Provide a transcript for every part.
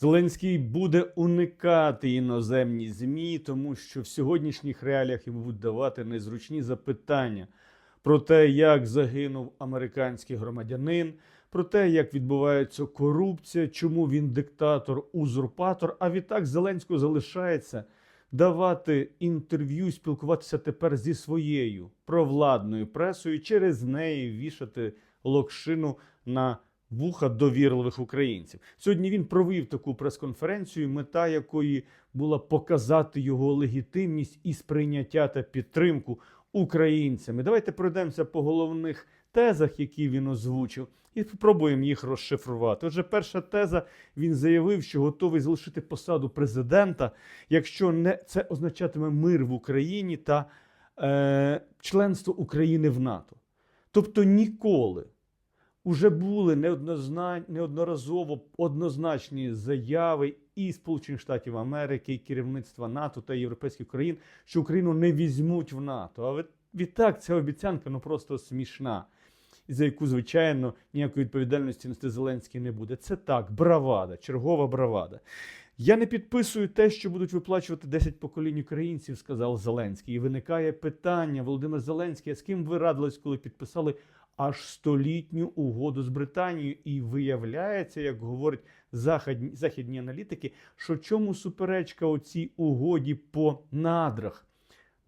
Зеленський буде уникати іноземні ЗМІ, тому що в сьогоднішніх реаліях йому будуть давати незручні запитання про те, як загинув американський громадянин, про те, як відбувається корупція, чому він диктатор, узурпатор. А відтак Зеленського залишається давати інтерв'ю, спілкуватися тепер зі своєю провладною пресою, через неї вішати локшину на вуха довірливих українців. Сьогодні він провів таку прес-конференцію, мета якої була показати його легітимність і сприйняття та підтримку українцями. Давайте пройдемося по головних тезах, які він озвучив, і спробуємо їх розшифрувати. Отже, перша теза він заявив, що готовий залишити посаду президента, якщо не це означатиме мир в Україні та е, членство України в НАТО. Тобто ніколи уже були неодноразово однозначні заяви і Сполучених Штатів Америки, і керівництва НАТО та європейських країн, що Україну не візьмуть в НАТО. А відтак ця обіцянка ну просто смішна. За яку, звичайно, ніякої відповідальності нести Зеленський не буде. Це так, бравада, чергова бравада. Я не підписую те, що будуть виплачувати 10 поколінь українців, сказав Зеленський. І виникає питання, Володимир Зеленський, а з ким ви радились, коли підписали аж столітню угоду з Британією? І виявляється, як говорять західні, західні аналітики, що чому суперечка у цій угоді по надрах?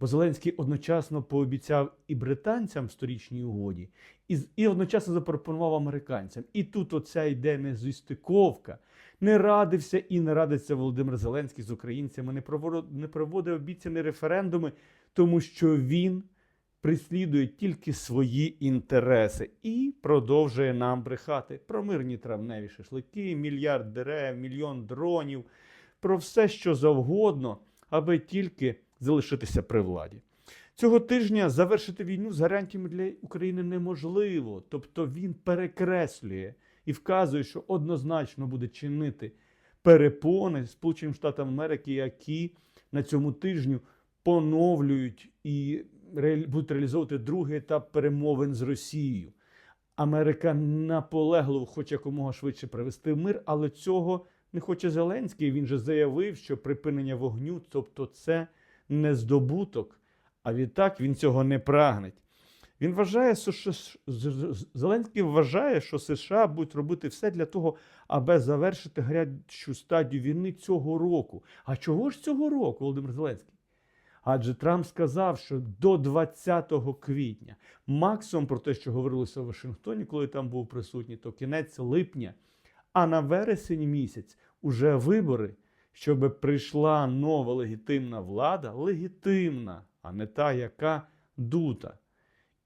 Бо Зеленський одночасно пообіцяв і британцям сторічній угоді, і, і одночасно запропонував американцям. І тут оця йде незістиковка. Не радився і не радиться Володимир Зеленський з українцями, не проводив, не проводив обіцяні референдуми, тому що він прислідує тільки свої інтереси і продовжує нам брехати про мирні травневі шашлики, мільярд дерев, мільйон дронів, про все, що завгодно, аби тільки залишитися при владі. Цього тижня завершити війну з гарантіями для України неможливо. Тобто він перекреслює і вказує, що однозначно буде чинити перепони Сполученим Штатам Америки, які на цьому тижню поновлюють і будуть реалізовувати другий етап перемовин з Росією. Америка наполегливо хоче якомога швидше привести мир, але цього не хоче Зеленський. Він же заявив, що припинення вогню, тобто це не здобуток, а відтак він цього не прагне. Він вважає, що Зеленський вважає, що США будуть робити все для того, аби завершити гарячу стадію війни цього року. А чого ж цього року, Володимир Зеленський? Адже Трамп сказав, що до 20 квітня, максимум про те, що говорилося в Вашингтоні, коли там був присутній, то кінець липня. А на вересень місяць уже вибори, щоб прийшла нова легітимна влада, легітимна, а не та, яка дута.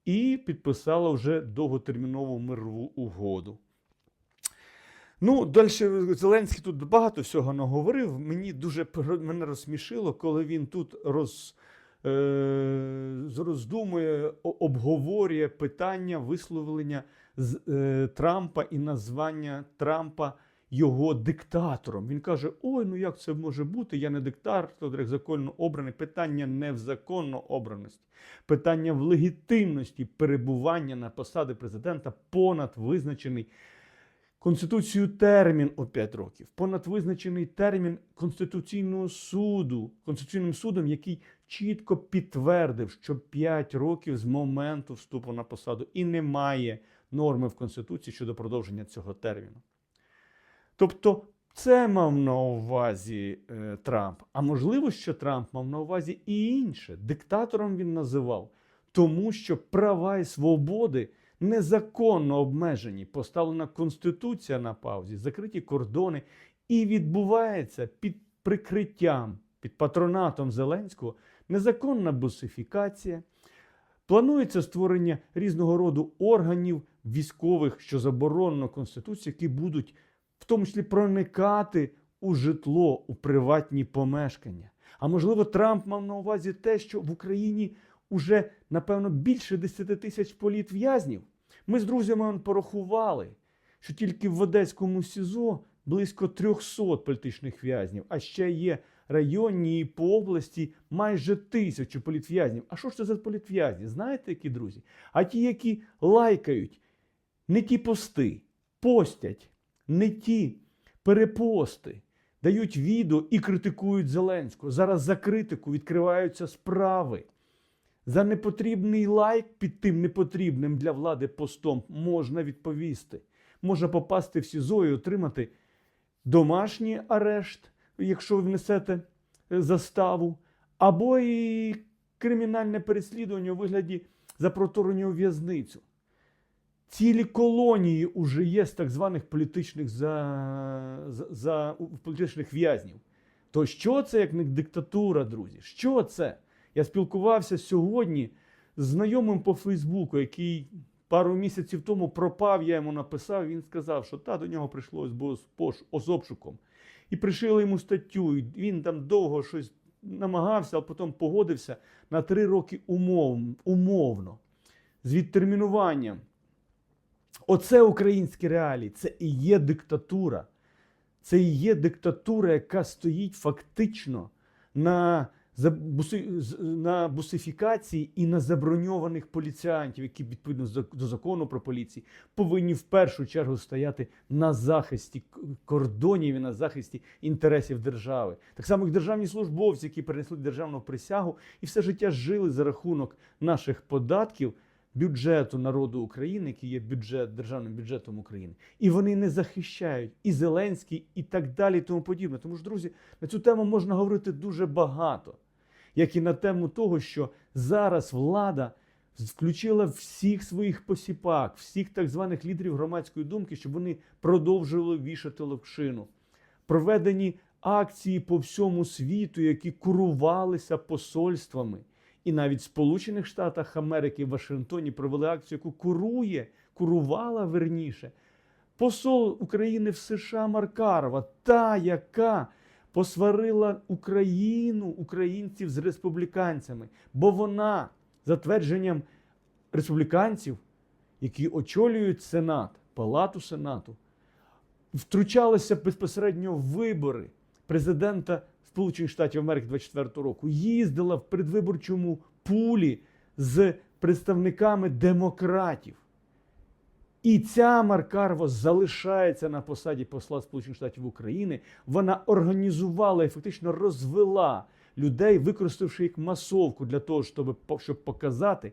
І підписала вже довготермінову мирову угоду. Ну, далі Зеленський тут багато всього наговорив. Мені дуже мене розсмішило, коли він тут роз, е, роздумує, обговорює питання висловлення з, е, Трампа і названня Трампа його диктатором. Він каже: Ой, ну як це може бути? Я не диктатор, законно обраний. Питання не в законно обраності, питання в легітимності перебування на посади президента понад визначений Конституцію термін у 5 років, понад визначений термін Конституційного суду, Конституційним судом, який чітко підтвердив, що 5 років з моменту вступу на посаду і немає норми в Конституції щодо продовження цього терміну. Тобто це мав на увазі е, Трамп. А можливо, що Трамп мав на увазі і інше. Диктатором він називав, тому що права і свободи незаконно обмежені, поставлена конституція на паузі, закриті кордони, і відбувається під прикриттям, під патронатом Зеленського незаконна бусифікація. Планується створення різного роду органів військових, що заборонено Конституцією, які будуть в тому числі проникати у житло, у приватні помешкання. А можливо, Трамп мав на увазі те, що в Україні уже, напевно, більше 10 тисяч політв'язнів. Ми з друзями порахували, що тільки в Одеському СІЗО близько 300 політичних в'язнів, а ще є районні і по області майже тисячу політв'язнів. А що ж це за політв'язні? Знаєте, які друзі? А ті, які лайкають не ті пости, постять не ті перепости, дають відео і критикують Зеленського. Зараз за критику відкриваються справи. За непотрібний лайк під тим непотрібним для влади постом можна відповісти. Можна попасти в СІЗО і отримати домашній арешт, якщо ви внесете е, заставу, або і кримінальне переслідування у вигляді запроторення у в'язницю. Цілі колонії уже є з так званих політичних, за, за, за, політичних в'язнів. То що це як не диктатура, друзі? Що це? Я спілкувався сьогодні з знайомим по Фейсбуку, який пару місяців тому пропав, я йому написав, він сказав, що та до нього прийшло з обшуком. І пришили йому статтю, і він там довго щось намагався, а потім погодився на три роки умов, умовно, з відтермінуванням. Оце українські реалії, це і є диктатура. Це і є диктатура, яка стоїть фактично на, на бусифікації і на заброньованих поліціантів, які відповідно до закону про поліції повинні в першу чергу стояти на захисті кордонів і на захисті інтересів держави. Так само, як державні службовці, які перенесли державну присягу і все життя жили за рахунок наших податків бюджету народу України, який є бюджет державним бюджетом України, і вони не захищають і Зеленський, і так далі, і тому подібне. Тому ж, друзі, на цю тему можна говорити дуже багато, як і на тему того, що зараз влада включила всіх своїх посіпак, всіх так званих лідерів громадської думки, щоб вони продовжували вішати локшину. Проведені акції по всьому світу, які курувалися посольствами. І навіть в Сполучених Штатах Америки в Вашингтоні провели акцію, яку курує, курувала верніше. Посол України в США Маркарова, та, яка посварила Україну, українців з республіканцями, бо вона, за твердженням республіканців, які очолюють Сенат, Палату Сенату, втручалася безпосередньо в вибори президента Сполучених Штатів Америки 24 року, їздила в передвиборчому пулі з представниками демократів. І ця Маркарова залишається на посаді посла Сполучених Штатів України. Вона організувала і фактично розвела людей, використавши їх масовку для того, щоб, щоб показати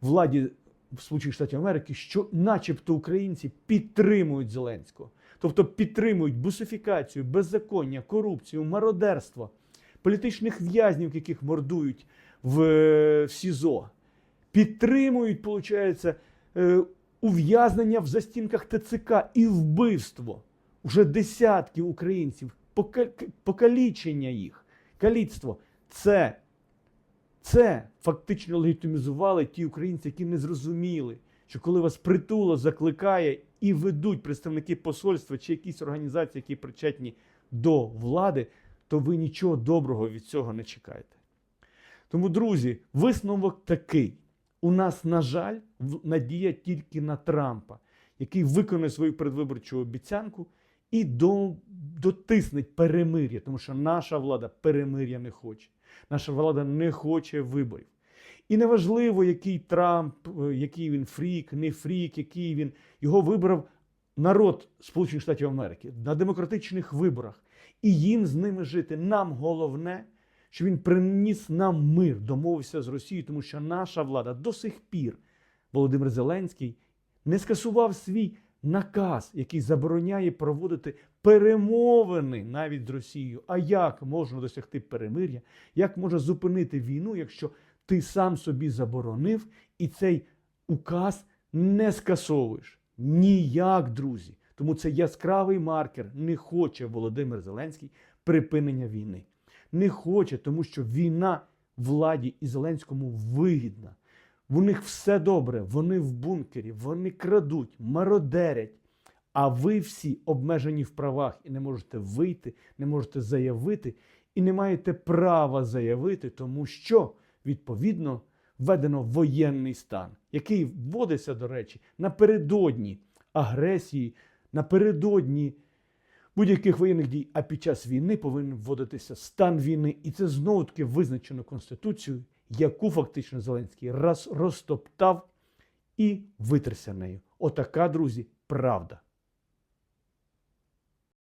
владі Сполучених Штатів Америки, що, начебто, українці підтримують Зеленського, тобто підтримують бусифікацію, беззаконня, корупцію, мародерство, політичних в'язнів, яких мордують в, в СІЗО, підтримують, виходить, ув'язнення в застінках ТЦК і вбивство уже десятків українців, покалічення їх, каліцтво. Це це фактично легітимізували ті українці, які не зрозуміли, що коли вас притуло закликає і ведуть представники посольства чи якісь організації, які причетні до влади, то ви нічого доброго від цього не чекаєте. Тому, друзі, висновок такий: у нас, на жаль, надія тільки на Трампа, який виконує свою передвиборчу обіцянку і до, дотиснеть перемир'я, тому що наша влада перемир'я не хоче. Наша влада не хоче виборів. І неважливо, який Трамп, е, який він фрік, не фрік, який він його вибрав народ Сполучених Штатів Америки на демократичних виборах. І їм з ними жити. Нам головне, що він приніс нам мир, домовився з Росією, тому що наша влада до сих пір, Володимир Зеленський, не скасував свій наказ, який забороняє проводити перемовини навіть з Росією. А як можна досягти перемир'я? Як можна зупинити війну, якщо ти сам собі заборонив і цей указ не скасовуєш? Ніяк, друзі. Тому це яскравий маркер. Не хоче Володимир Зеленський припинення війни. Не хоче, тому що війна владі і Зеленському вигідна. В них все добре, вони в бункері, вони крадуть, мародерять. А ви всі обмежені в правах і не можете вийти, не можете заявити, і не маєте права заявити, тому що відповідно введено воєнний стан, який вводиться, до речі, напередодні агресії, напередодні будь-яких воєнних дій, а під час війни повинен вводитися стан війни, і це знову таки визначено Конституцією, яку фактично Зеленський раз розтоптав і витерся нею. Отака, друзі, правда.